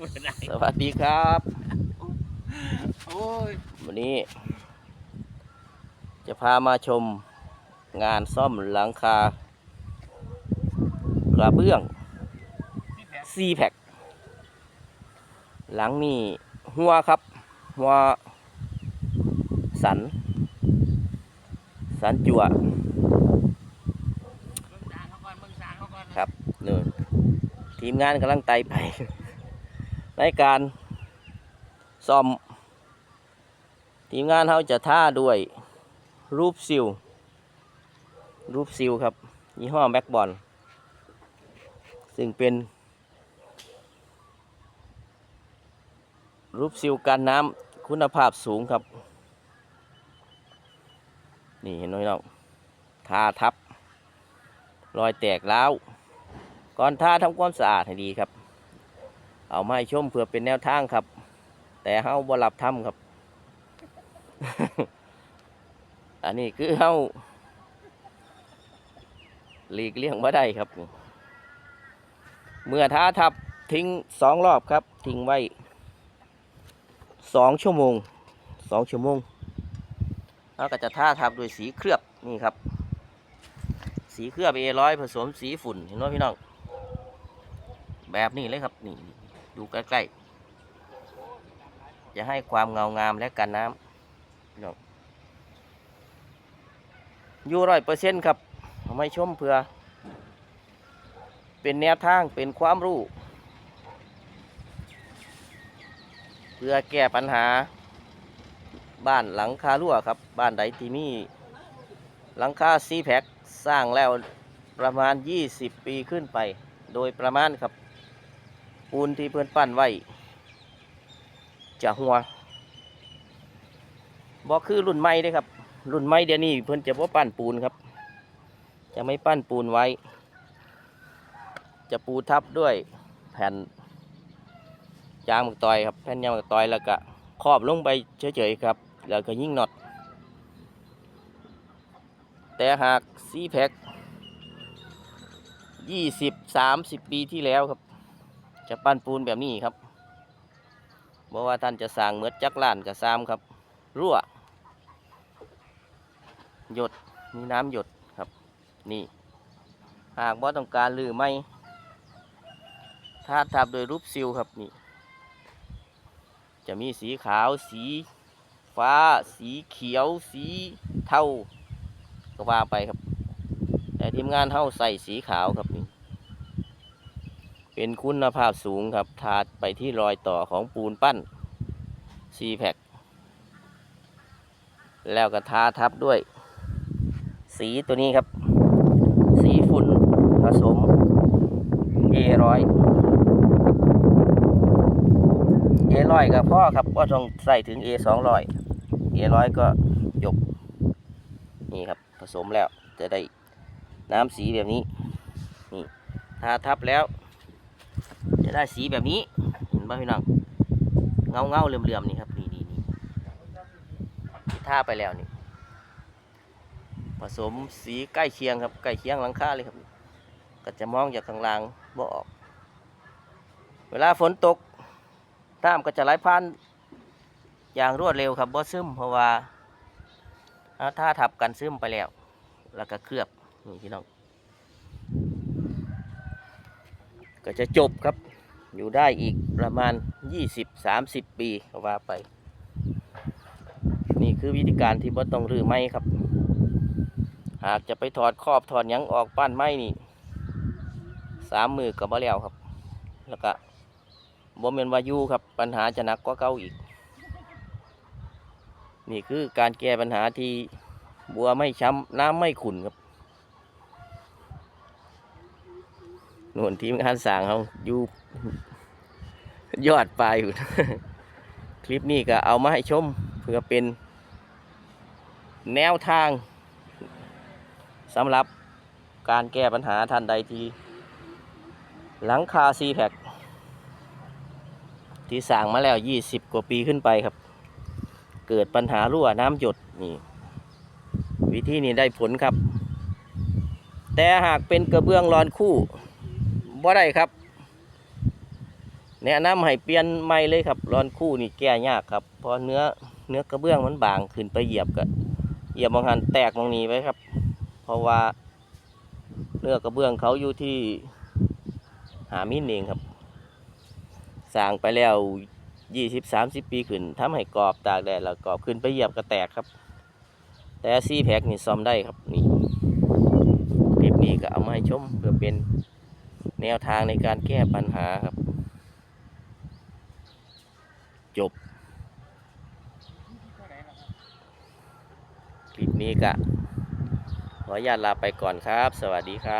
สวัสดีครับ โอ้ย วันนี้ จะพามาชมงานซ่อมหลังคากระเบื้องซีแพคหลังนี่หัวครับ หัว สัน สันจั่วเบิ่งสางเขาก่อนเบิ่งสางเขาก่อนครับนู่นทีมงานกำลังไต่ไป ในการซ่อม ทีมงานเขาจะท่าด้วยรูปซิลรูปซิลครับยี่ห้อแม็กบอลซึ่งเป็นรูปซิลกันน้ำคุณภาพสูงครับ นี่เห็นไหมน้องทาทับ รอยแตกแล้วก่อนท่าทำความสะอาดให้ดีครับ เอามาให้ชมเพื่อเป็นแนวทางครับ แต่เฮาบ่รับทำครับ อันนี้คือเฮาหลีกเลี่ยงบ่ได้ครับ เมื่อท้าทับทิ้งสองรอบครับ ทิ้งไว้สองชั่วโมงสองชั่วโมงแล้วก็จะท่าทับด้วยสีเคลือบนี่ครับ สีเคลือบเอร้อยผสมสีฝุ่นเห็นไหมพี่น้อง แบบนี้เลยครับนี่ ดูใกล้ๆ จะให้ความเงางามและกันน้ำองอยู่ร้อยเปอร์เซ็นต์ครับไม่ชมเพื่อ เป็นแนวทางเป็นความรู้ เพื่อแก้ปัญหา บ้านหลังคารั่วครับ บ้านใดที่มีหลังคาซีแพคสร้างแล้วประมาณ 20 ปีขึ้นไป โดยประมาณครับ ปูนที่เพื่อนปั้นไว้จะหัวบอคือรุ่นใหม่เด้ครับ รุ่นใหม่เดี๋ยวนี้เพื่อนจะบ่ปั้นปูนครับ จะไม่ปั้นปูนไว้ จะปูทับด้วยแผ่นยางมักตอยครับแผ่นยางมักตอยแล้วก็ครอบลงไปเฉยๆครับ แล้วก็ยิ่งน็อตแต่หากซีแพ็คยี่สิบสามสิบปีที่แล้วครับ จะปั้นปูนแบบนี้ครับบอกว่าท่านจะสร้างเหมือดจักล้านกับซามครับ รั่ว หยดมีน้ำหยดครับ นี่ หากว่าต้องการหรือไม่ถ้าทับโดยรูปซิลครับนี่ จะมีสีขาวสีฟ้า สีเขียว สีเทาก็ว่าไปครับ แต่ทีมงานเท่าใส่สีขาวครับนี่ เป็นคุณภาพสูงครับ ถาดไปที่รอยต่อของปูนปั้นซีแพคแล้วก็ทาทับด้วย สีตัวนี้ครับ สีฝุ่นผสม A ร้อยเอร้อยกับพ่อครับก็ต้องใส่ถึง A สองร้อยเอร้อยก็ยก นี่ครับผสมแล้วจะได้น้ำสีแบบนี้ นี่ทาทับแล้ว จะได้สีแบบนี้ เห็นป่ะพี่น้องเงาเงาๆเหลื่อมๆนี่ครับนี่นี่นี่ที่ท่าไปแล้วนี่ผสมสีใกล้เคียงครับใกล้เคียงหลังคาเลยครับ ก็จะมองจากข้างล่างบ่ออก เวลาฝนตกน้ำก็จะไหลผ่านอย่างรวดเร็วครับบ่ซึมเพราะว่าถ้าทับกันซึมไปแล้ว แล้วก็เคลือบนี่พี่น้องก็จะจบครับ อยู่ได้อีกประมาณ 20-30 ปีก็ว่าไป นี่คือวิธีการที่บ่ต้องรื้อไม้ครับ หากจะไปถอดครอบถอดยังออกป้านไม้นี่สามมือกับบ่แล้วครับ แล้วก็บ่เมนวายุครับ ปัญหาจะหนักกว่าเก่าอีก นี่คือการแก้ปัญหาที่บัวไม่ช้ำน้ำไม่ขุ่นครับหน่วนทีมงานสางเขาอยู่ ยอดปลายอยู่ คลิปนี้ก็เอามาให้ชม เพื่อเป็น แนวทางสำหรับการแก้ปัญหาท่านใดที่ หลังคาซีแพคที่สร้างมาแล้ว 20 กว่าปีขึ้นไปครับ เกิดปัญหารั่วน้ำหยดนี่ วิธีนี้ได้ผลครับ แต่หากเป็นกระเบื้องรอนคู่บ่ได้ครับ แนะนำให้เปลี่ยนใหม่เลยครับรอนคู่นี่แก้ยากครับเพราะเนื้อเนื้อกระเบื้องมันบางขึ้นไปเหยียบก็เหยียบบางหันแตกบางนี้ไว้ครับ เพราะว่าเนื้อกระเบื้องเขาอยู่ที่หามิลเองครับสร้างไปแล้วยี่สิบสามสิบปีขึ้นทำให้กรอบตากแดดแล้วกรอบขึ้นไปเหยียบก็แตกครับ แต่ซีแพ็กนี่ซ่อมได้ครับนี่คลิปนี้ก็เอามาให้ชมเพื่อเป็นแนวทางในการแก้ปัญหาครับ จบ คลิปนี้ก็ขออนุญาตลาไปก่อนครับ สวัสดีครับ